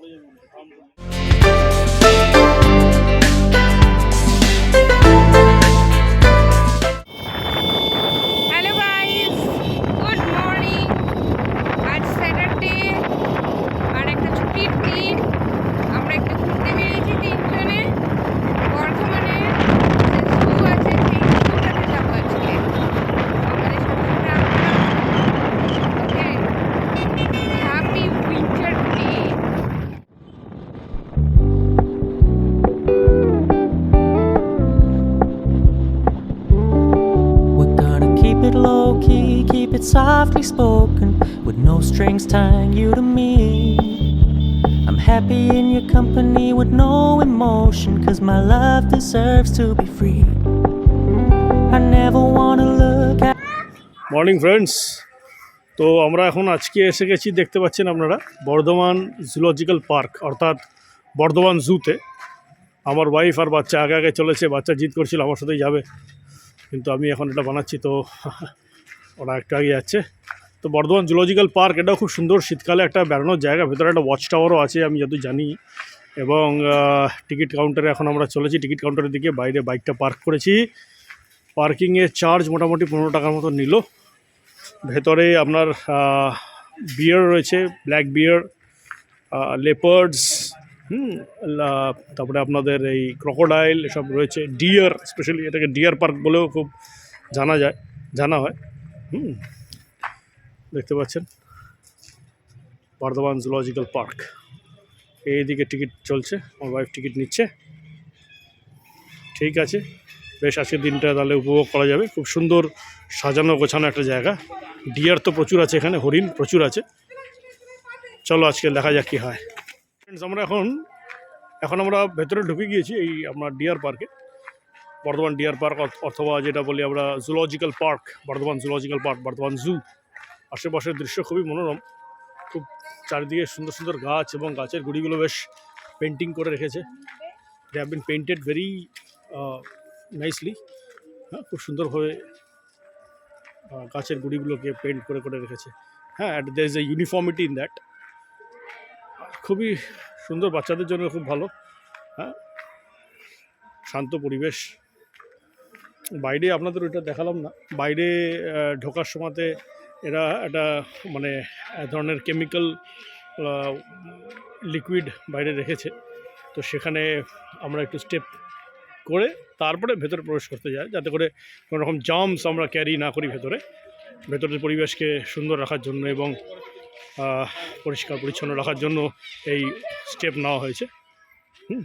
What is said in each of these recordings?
incluyen un montón. Softly spoken, with no strings tying you to me. I'm happy in your company with no emotion, cause my love deserves to be free. I never wanna look at morning friends তো আমরা এখন আজকে এসে গেছি দেখতে পাচ্ছেন আপনারা Bardhaman zoological park অর্থাৎ বর্ধমান জুতে আমার ওয়াইফ আর বাচ্চা আগে আগে চলেছে বাচ্চা জিদ করছিল আমার সাথেই যাবে কিন্তু আমি এখন এটা বানাচ্ছি তো ওরা একটু আগে যাচ্ছে তো বর্ধমান জুলজিক্যাল পার্ক, এটাও খুব সুন্দর। শীতকালে একটা বেড়ানোর জায়গা, ভেতরে একটা ওয়াচ টাওয়ারও আছে, আমি যত জানি। এবং টিকিট কাউন্টারে এখন আমরা চলেছি। টিকিট কাউন্টারের দিকে বাইরে বাইকটা পার্ক করেছি। পার্কিংয়ের চার্জ মোটামুটি পনেরো টাকার মতো নিল। ভেতরে আপনার বিয়ার রয়েছে, ব্ল্যাক বিয়ার লেপার্ডস হুম তারপরে আপনাদের এই ক্রোকোডাইল এসব রয়েছে। ডিয়ার স্পেশালি এটাকে ডিয়ার পার্ক বলেও খুব জানা যায়, জানা হয়। হুম, দেখতে পাচ্ছেন? বর্ধমান জুলজিক্যাল পার্ক এইদিকে টিকিট চলছে, আমার ওয়াইফ টিকিট নিচ্ছে। ঠিক আছে, বেশ আজকের দিনটা তাহলে উপভোগ করা যাবে। খুব সুন্দর সাজানো গোছানো একটা জায়গা। ডিয়ার তো প্রচুর আছে এখানে, হরিণ প্রচুর আছে। চলো আজকে দেখা যাক কী হয়। ফ্রেন্ডস আমরা এখন এখন আমরা ভেতরে ঢুকে গিয়েছি এই আপনার ডিয়ার পার্কে বর্ধমান ডিয়ার পার্ক অথবা যেটা বলি আমরা zoological park, Bardhaman zoological park, Bardhaman zoo. আশেপাশের দৃশ্য খুবই মনোরম। খুব চারিদিকে সুন্দর সুন্দর গাছ এবং গাছের গুড়িগুলো বেশ পেন্টিং করে রেখেছে। They have been painted very nicely হ্যাঁ খুব সুন্দরভাবে গাছের গুড়িগুলোকে পেন্ট করে করে রেখেছে। হ্যাঁ at there is a uniformity in that খুবই সুন্দর বাচ্চাদের জন্য খুব ভালো। হ্যাঁ শান্ত পরিবেশ। বাইরে আপনাদের ওইটা দেখালাম না। বাইরে ঢোকার সময়তে এরা একটা মানে এক ধরনের কেমিক্যাল লিকুইড বাইরে রেখেছে। তো সেখানে আমরা একটু স্টেপ করে তারপরে ভেতরে প্রবেশ করতে যায় যাতে করে কোনো রকম জামস আমরা ক্যারি না করি ভেতরে। ভেতরের পরিবেশকে সুন্দর রাখার জন্য এবং পরিষ্কার পরিচ্ছন্ন রাখার জন্য এই স্টেপ নেওয়া হয়েছে। হুম,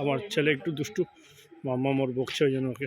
আমার ছেলে একটু দুষ্টু, মাম্মা মোর বকছে ওই জন্য ওকে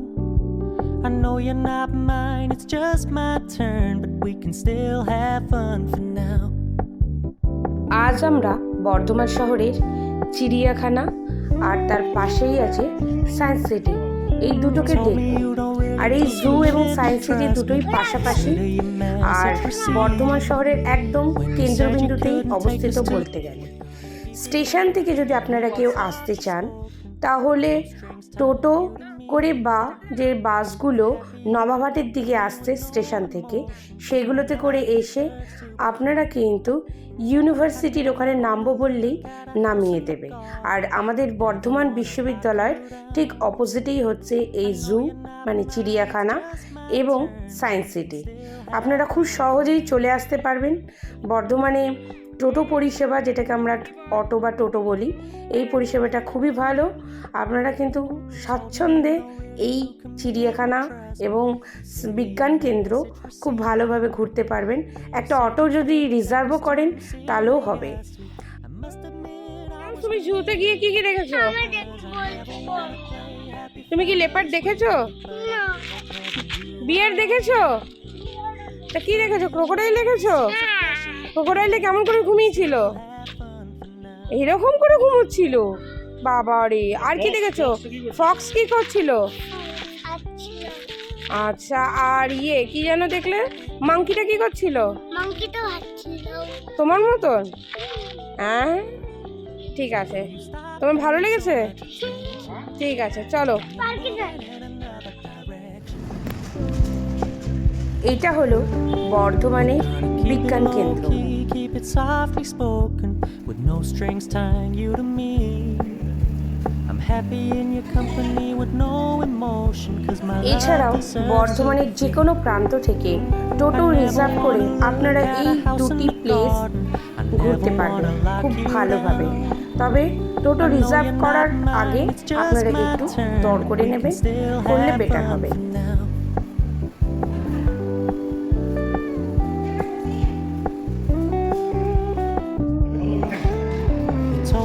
I know you're not mine, it's just my turn, but we can still have fun for now. আজ আমরা বর্ধমান শহরের চিড়িয়াখানা আর তার পাশেই আছে সায়েন্স সিটি এই দুটোকে দেখব আর এই জু এবং সায়েন্স সিটি দুটোই পাশাপাশি আর. বর্ধমান শহরের একদম কেন্দ্রবিন্দুতেই অবস্থিত বলতে গেলে স্টেশন থেকে যদি আপনারা কেউ আসতে চান তাহলে টোটো করে বা যে বাসগুলো নবাবহাটের দিকে আসছে স্টেশন থেকে, সেগুলোতে করে এসে আপনারা কিন্তু ইউনিভার্সিটির ওখানে নামবো বললেই নামিয়ে দেবে। আর আমাদের বর্ধমান বিশ্ববিদ্যালয়ের ঠিক অপোজিটেই হচ্ছে এই জু মানে চিড়িয়াখানা এবং সায়েন্স সিটি। আপনারা খুব সহজেই চলে আসতে পারবেন। বর্ধমানে টোটো পরিষেবা যেটাকে আমরা অটো বা টোটো বলি এই পরিষেবাটা খুবই ভালো। আপনারা কিন্তু স্বাচ্ছন্দ্যে এই চিড়িয়াখানা এবং বিজ্ঞান কেন্দ্র খুব ভালোভাবে ঘুরতে পারবেন। একটা অটো যদি রিজার্ভও করেন তাহলেও হবে। তুমি জুতে গিয়ে কি কি দেখেছ? তুমি কি লেপার্ড দেখেছ? বিয়ার দেখেছ? তা কি দেখেছ? ক্রোকোডাইল দেখেছ? ক্রোকোডাইলে কেমন করে ঘুমিয়েছিল? এরকম করে ঘুমোচ্ছিল। বাবা রে, আর কি দেখেছ? ফক্স কি করছিল? আচ্ছা আর ইয়ে কি যেন দেখলে? মাংকিটা কি করছিল? তোমার মতন? হ্যাঁ? ঠিক আছে। তোমার ভালো লেগেছে? ঠিক আছে, চলো। With no emotion cause my এছাড়াও বর্ধমানের যে কোনো প্রান্ত থেকে টোটো রিজার্ভ করে আপনারা এই দুটি প্লেস ঘুরতে পারবেন খুব ভালোভাবে। তবে টোটো রিজার্ভ করার আগে আপনারা একটু দর করে নেবেন করলে বেটার হবে।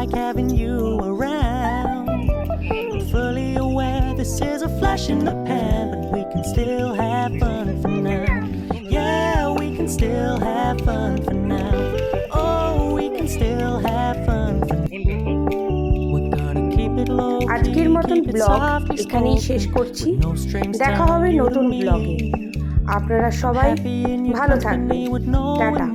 like having you around. I'm fully aware this is a flash in the pan, but we can still have fun for now. Yeah, we can still have fun for now. Oh, we can still have fun for We're gonna keep it low. আজকের মতন blog এখানেই শেষ করছি দেখা হবে নতুন ব্লগে আপনারা সবাই ভালো থাকবেন টাটা